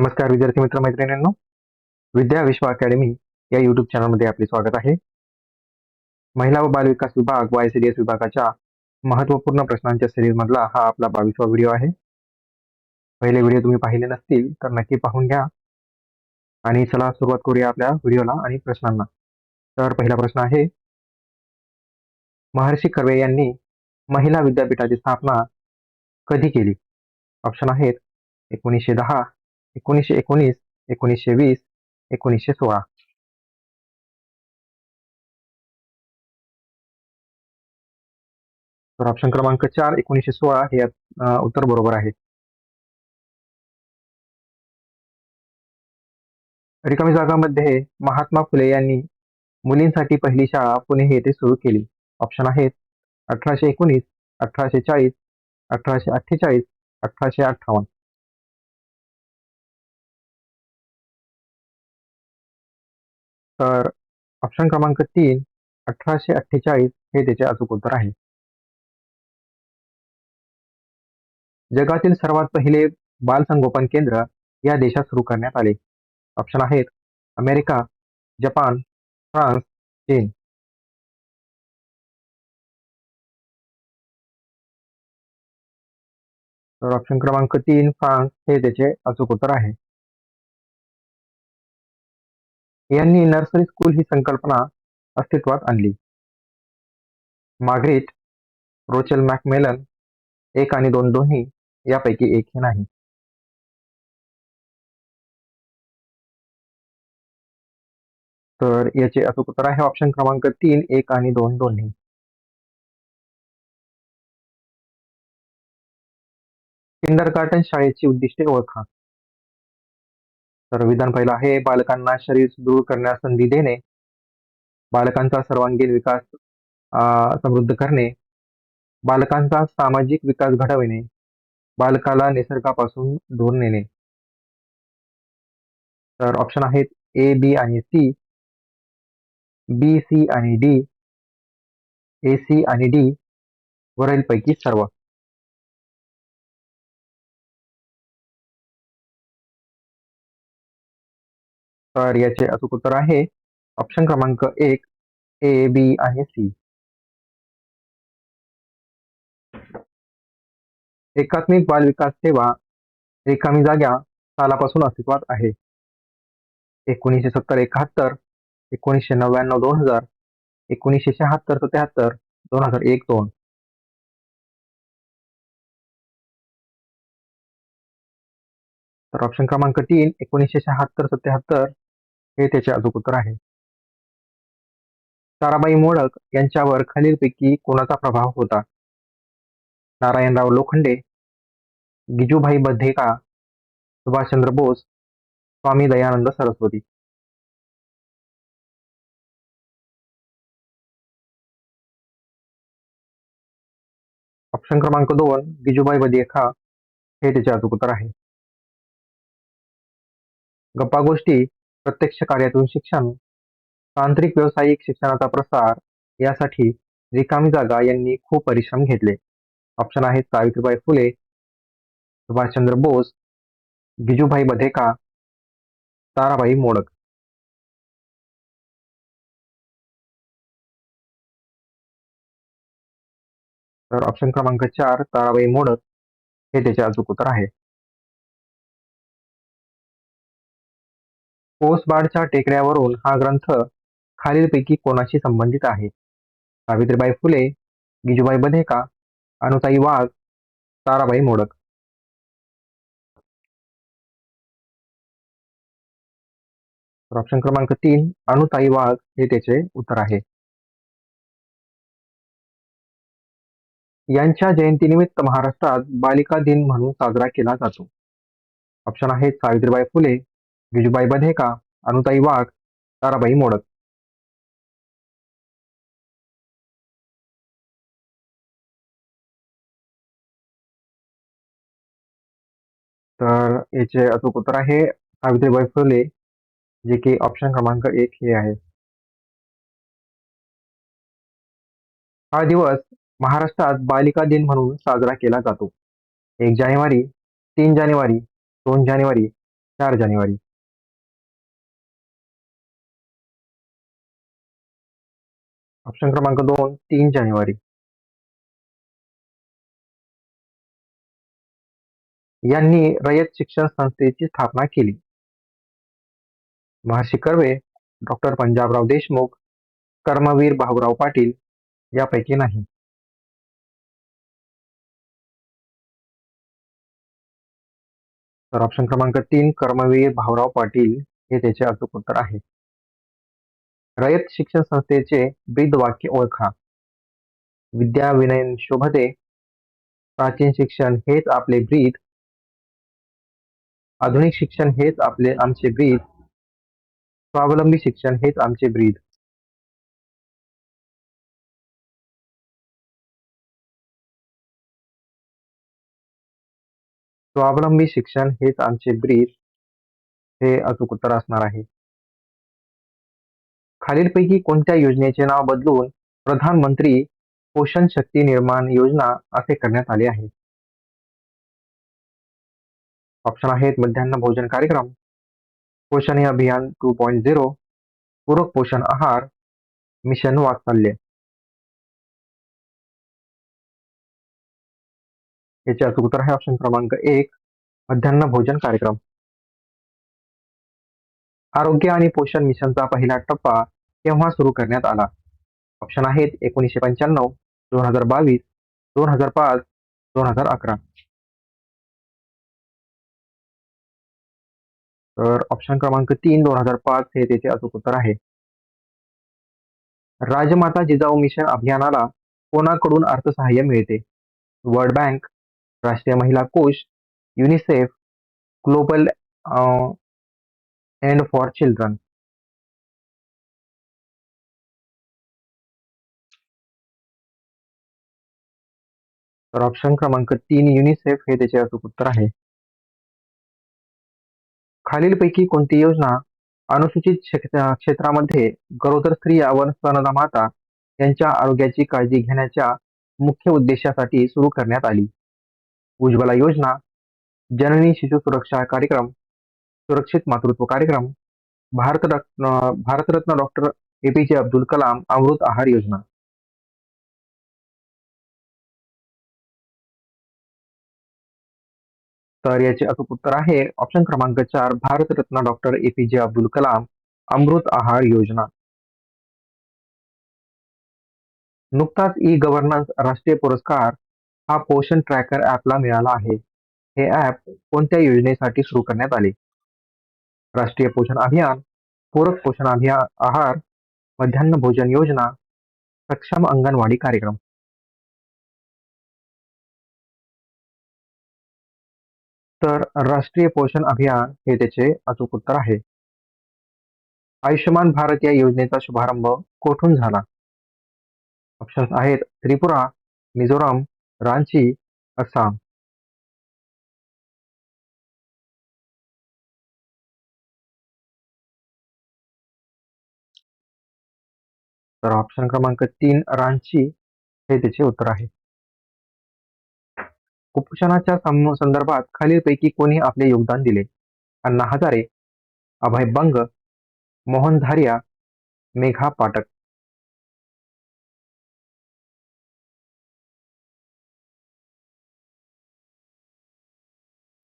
नमस्कार विद्यार्थी मित्र मैत्रिणींनो. विद्या विश्व अकॅडमी या युट्यूब चॅनलमध्ये आपले स्वागत आहे. महिला व बाल विकास विभाग बी एस विभागाच्या महत्त्वपूर्ण प्रश्नांच्या सिरीजमधला हा आपला बावीसवा व्हिडिओ आहे. पहिले व्हिडिओ तुम्ही पाहिले नसतील तर नक्की पाहून घ्या. आणि चला सुरुवात करूया आपल्या व्हिडिओला आणि प्रश्नांना. तर पहिला प्रश्न आहे महर्षी कर्वे यांनी महिला विद्यापीठाची स्थापना कधी केली? ऑप्शन आहेत एकोणीसशे दहा एकोणीसशे एकोणीस एकोणीसशे वीस एकोणीसशे सोळा. तर ऑप्शन क्रमांक चार एकोणीसशे सोळा हे उत्तर बरोबर आहे. रिकामी जागामध्ये महात्मा फुले यांनी मुलींसाठी पहिली शाळा पुणे येथे सुरू केली. ऑप्शन आहेत अठराशे एकोणीस अठराशे चाळीस अठराशे अठ्ठेचाळीस अठराशे अठ्ठावन्न. तर ऑप्शन क्रमांक तीन अठराशे अठ्ठेचाळीस हे त्याचे अचूक उत्तर आहे. जगातील सर्वात पहिले बाल संगोपन केंद्र या देशात सुरू करण्यात आले. ऑप्शन आहेत अमेरिका जपान फ्रान्स चीन. तर ऑप्शन क्रमांक तीन फ्रान्स हे त्याचे अचूक उत्तर आहे. यांनी नर्सरी स्कूल ही संकल्पना अस्तित्वात आणली. मार्गरेट रोचेल मॅकमेलन एक आणि दोन दोन्ही यापैकी एक हे नाही. तर याचे अचूक उत्तर आहे ऑप्शन क्रमांक तीन एक आणि दोन दोन्ही. किंडर गार्टन शाळेची उद्दिष्टे ओळखा. तर विधान पहिलं आहे बालकांना शरीर सुदृढ करण्यास संधी देणे. बालकांचा सर्वांगीण विकास समृद्ध करणे. बालकांचा सामाजिक विकास घडविणे. बालकाला निसर्गापासून दूर नेणे. तर ऑप्शन आहेत ए बी आणि सी बी सी आणि डी ए सी आणि डी वरीलपैकी सर्व. तर याचे अचूक उत्तर आहे. ऑप्शन क्रमांक एक ए बी आणि सी एकात्मिक बाल विकास सेवा रिकामी जाग्या सालापासून अस्तित्वात आहे. एकोणीसशे सत्तर एकाहत्तर एकोणीसशे नव्याण्णव दोन हजार एकोणीसशे शहात्तर सत्याहत्तर दोन हजार एक दोन. तर ऑप्शन क्रमांक तीन एकोणीसशे शहात्तर सत्याहत्तर हे त्याचे अचूक उत्तर आहे. ताराबाई मोडक यांच्यावर खालीलपैकी कोणाचा प्रभाव होता? नारायणराव लोखंडे गिजूभाई बद्धेका सुभाषचंद्र बोस स्वामी दयानंद सरस्वती. ऑप्शन क्रमांक दोन गिजूबाई बधेका हे त्याचे अचूक उत्तर आहे. गप्पा गोष्टी प्रत्यक्ष कार्यातून शिक्षण तांत्रिक व्यावसायिक शिक्षणाचा प्रसार यासाठी रिकामी जागा यांनी खूप परिश्रम घेतले. ऑप्शन आहेत सावित्रीबाई फुले सुभाषचंद्र बोस गिजूभाई बधेका ताराबाई मोडक. तर ऑप्शन क्रमांक चार ताराबाई मोडक हे त्याचे अचूक उत्तर आहे. कोसबाडच्या टेकड्यावरून हा ग्रंथ खालीलपैकी कोणाशी संबंधित आहे? सावित्रीबाई फुले गिजूबाई बधेका अनुताई वाघ ताराबाई मोडक. तर ऑप्शन क्रमांक तीन अनुताई वाघ हे त्याचे उत्तर आहे. यांच्या जयंतीनिमित्त महाराष्ट्रात बालिका दिन म्हणून साजरा केला जातो. ऑप्शन आहेत सावित्रीबाई फुले गिजूबाई बधेका अनुताई वाघ ताराबाई मोडक. तर याचे अचूक उत्तर आहे सावित्रीबाई फुले जे की ऑप्शन क्रमांक एक हे आहे. हा दिवस महाराष्ट्रात बालिका दिन म्हणून साजरा केला जातो. एक जानेवारी तीन जानेवारी दोन जानेवारी चार जानेवारी. ऑप्शन क्रमांक दोन तीन जानेवारी. यांनी रयत शिक्षण संस्थेची स्थापना केली. महर्षी कर्वे डॉक्टर पंजाबराव देशमुख कर्मवीर भाऊराव पाटील यापैकी नाही. तर ऑप्शन क्रमांक तीन कर्मवीर भाऊराव पाटील हे त्याचे अचूक उत्तर आहे. रयत शिक्षण संस्थेचे ब्रीद वाक्य ओळखा. विद्या विनय शोभते. प्राचीन शिक्षण हेच आपले ब्रीद. आधुनिक शिक्षण हेच आपले आमचे ब्रीद. स्वावलंबी शिक्षण हेच आमचे ब्रीद. स्वावलंबी शिक्षण हेच आमचे ब्रीद. हे अचूक उत्तर असणार आहे. खालीलपैकी कोणत्या योजनेचे नाव बदलून प्रधानमंत्री पोषण शक्ती निर्माण योजना असे करण्यात आले आहे? ऑप्शन आहेत मध्यान्ह भोजन कार्यक्रम पोषण अभियान टू पॉईंट झिरो पूरक पोषण आहार मिशन वात्सल्य. याचे अचूक उत्तर आहे ऑप्शन क्रमांक एक मध्यान्ह भोजन कार्यक्रम. आरोग्य आणि पोषण मिशनचा पहिला टप्पा केव्हा सुरू करण्यात आला? ऑप्शन आहेत एकोणीसशे पंच्याण्णव दोन हजार बावीस दोन हजार पाच दोन हजार अकरा. तर ऑप्शन क्रमांक तीन दोन हजार पाच हे त्याचे अचूक उत्तर आहे. राजमाता जिजाऊ मिशन अभियानाला कोणाकडून अर्थसहाय्य मिळते? वर्ल्ड बँक राष्ट्रीय महिला कोष UNICEF global and for children. तर ऑप्शन क्रमांक तीन युनिसेफ हे त्याचे अचूक उत्तर आहे खालीलपैकी कोणती योजना अनुसूचित क्षेत्रामध्ये गरोदर स्त्रिया व स्तनदा माता यांच्या आरोग्याची काळजी घेण्याच्या मुख्य उद्देशासाठी सुरू करण्यात आली उज्ज्वला योजना जननी शिशु सुरक्षा कार्यक्रम सुरक्षित मातृत्व कार्यक्रम Bharatratna Bharatratna doctor A P J Abdul Kalam अमृत आहार योजना. तर याचे अचूक उत्तर आहे ऑप्शन क्रमांक चार Bharat Ratna doctor A P J Abdul Kalam अमृत आहार योजना. नुकताच ई गव्हर्नन्स राष्ट्रीय पुरस्कार हा पोषण ट्रॅकर ॲपला मिळाला आहे. हे ॲप कोणत्या योजनेसाठी सुरू करण्यात आले? राष्ट्रीय पोषण अभियान पूरक पोषण अभियान आहार मध्यान्ह भोजन योजना सक्षम अंगणवाडी कार्यक्रम. तर राष्ट्रीय पोषण अभियान हे त्याचे अचूक उत्तर आहे. आयुष्यमान भारत या योजनेचा शुभारंभ कोठून झाला? ऑप्शन्स आहेत त्रिपुरा मिझोराम रांची आसाम. तर ऑप्शन क्रमांक तीन रांची हे त्याचे उत्तर आहे. कुपोषणाच्या संदर्भात खालीलपैकी कोणी आपले योगदान दिले? अण्णा हजारे अभय बंग मोहन धारिया मेघा पाटक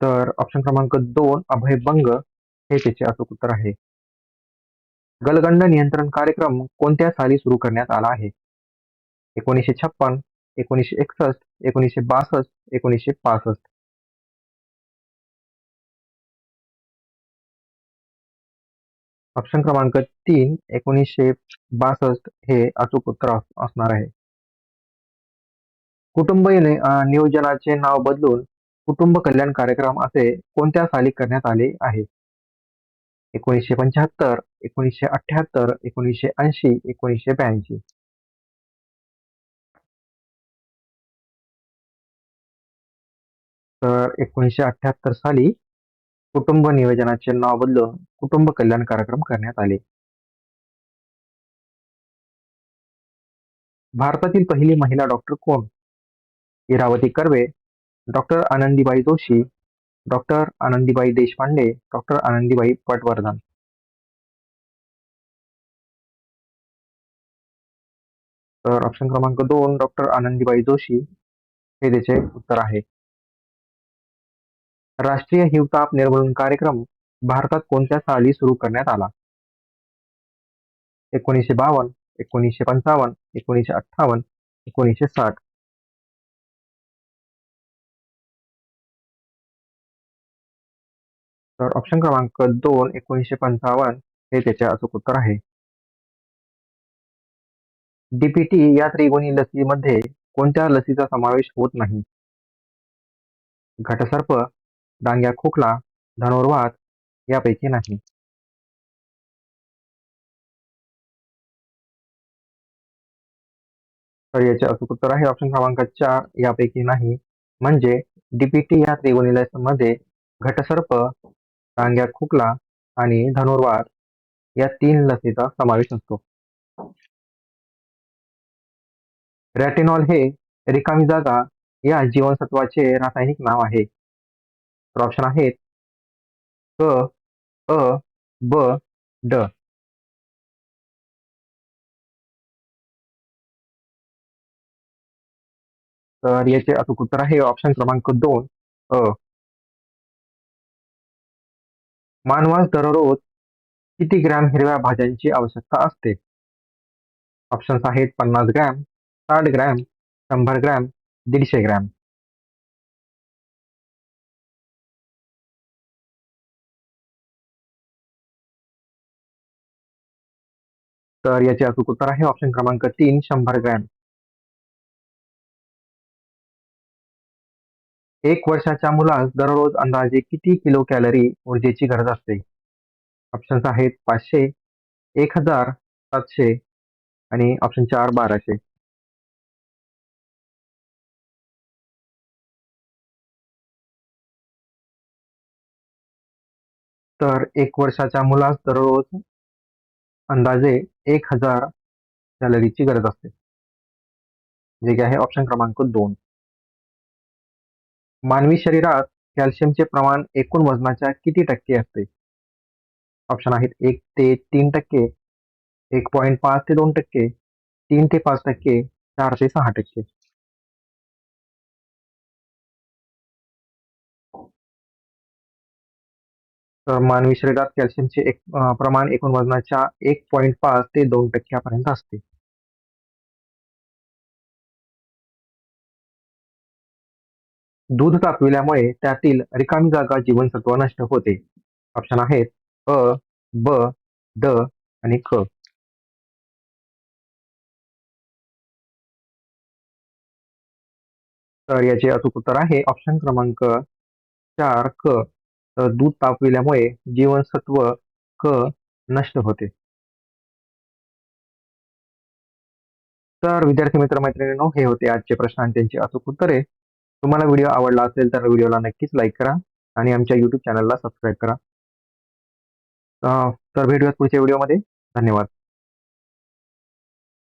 तर ऑप्शन क्रमांक दोन अभय बंग हे त्याचे अचूक उत्तर आहे. गलगंड नियंत्रण कार्यक्रम कोणत्या साली सुरू करण्यात आला आहे? एकोणीसशे छप्पन एकोणीसशे एकसष्ट एकोणीसशे बासष्ट एकोणीसशे पासष्ट. ऑप्शन क्रमांक तीन एकोणीसशे बासष्ट हे अचूक उत्तर असणार आहे. कुटुंब नियोजनाचे नाव बदलून कुटुंब कल्याण कार्यक्रम असे कोणत्या साली करण्यात आले आहे? एकोणीसशे पंच्याहत्तर एकोणीसशे अठ्याहत्तर एकोणीसशे ऐंशी एकोणीसशे ब्याऐंशी. तर एकोणीसशे अठ्याहत्तर साली कुटुंब नियोजनाचे नाव बदलून कुटुंब कल्याण कार्यक्रम करण्यात आले. भारतातील पहिली महिला डॉक्टर कोण? Iravati Karve doctor Anandibai Joshi doctor Anandibai Deshpande doctor Anandibai Patwardhan. तर ऑप्शन क्रमांक दोन डॉक्टर आनंदीबाई जोशी हे त्याचे उत्तर आहे. राष्ट्रीय हिवताप निर्मूलन कार्यक्रम भारतात कोणत्या साली सुरू करण्यात आला? एकोणीसशे बावन्न एकोणीसशे पंचावन्न एकोणीसशे अठ्ठावन्न एकोणीसशे साठ. तर ऑप्शन क्रमांक दोन एकोणीसशे पंचावन्न हे त्याचे अचूक उत्तर आहे. डीपीटी या त्रिगुणी लसीमध्ये कोणत्या लसीचा समावेश होत नाही? घटसर्प डांग्या खोकला धनुर्वात यापैकी नाही. तर याचे अचूक उत्तर आहे. ऑप्शन क्रमांक चार यापैकी नाही. म्हणजे डीपीटी या त्रिगुणी लसीमध्ये घटसर्प डांग्या खोकला आणि धनुर्वार या तीन लसीचा समावेश असतो. रॅटिनॉल हे रिकामी जागा या जीवनसत्वाचे रासायनिक नाव आहे. तर ऑप्शन आहेत क अ ब ड. तर याचे अचूक उत्तर आहे ऑप्शन क्रमांक दोन अ. मानवास दररोज किती ग्रॅम हिरव्या भाज्यांची आवश्यकता असते? ऑप्शन्स आहेत पन्नास ग्रॅम साठ ग्रॅम शंभर ग्रॅम दीडशे ग्रॅम. तर याचे अचूक उत्तर आहे ऑप्शन क्रमांक तीन शंभर ग्रॅम. एक वर्षाच्या मुलास दररोज अंदाजे किती किलो कॅलरी ऊर्जेची गरज असते? ऑप्शन्स आहेत पाचशे एक हजार सातशे आणि ऑप्शन चार बाराशे. तर एक वर्षाच्या मुलास दररोज अंदाजे एक हजार कॅलरीची गरज असते. जे की आहे ऑप्शन क्रमांक दोन. मानवी शरीरात कॅल्शियमचे प्रमाण एकूण वजनाच्या किती टक्के असते? ऑप्शन आहेत एक ते तीन टक्के एक पॉईंट पाच ते दोन टक्के तीन ते पाच टक्के चार ते सहा टक्के. तर मानवी शरीरात कॅल्शियमचे एक प्रमाण एकूण वजनाच्या एक पॉईंट पाच ते दोन टक्क्यापर्यंत असते. दूध तापविल्यामुळे त्यातील रिकामी जागा जीवनसत्व नष्ट होते. ऑप्शन आहेत अ ब द आणि क. तर याचे अचूक उत्तर आहे. ऑप्शन क्रमांक चार क. तर दूध तापविल्यामुळे जीवनसत्व क नष्ट होते. तर विद्यार्थी मित्र मैत्रिणींनो हे होते आजचे प्रश्न आणि त्यांची अचूक उत्तरे. तुम्हाला व्हिडिओ आवडला असेल तर व्हिडिओला नक्कीच लाईक करा आणि आमच्या यूट्यूब चॅनलला सबस्क्राईब करा. तर भेटूयात पुढच्या व्हिडिओमध्ये धन्यवाद.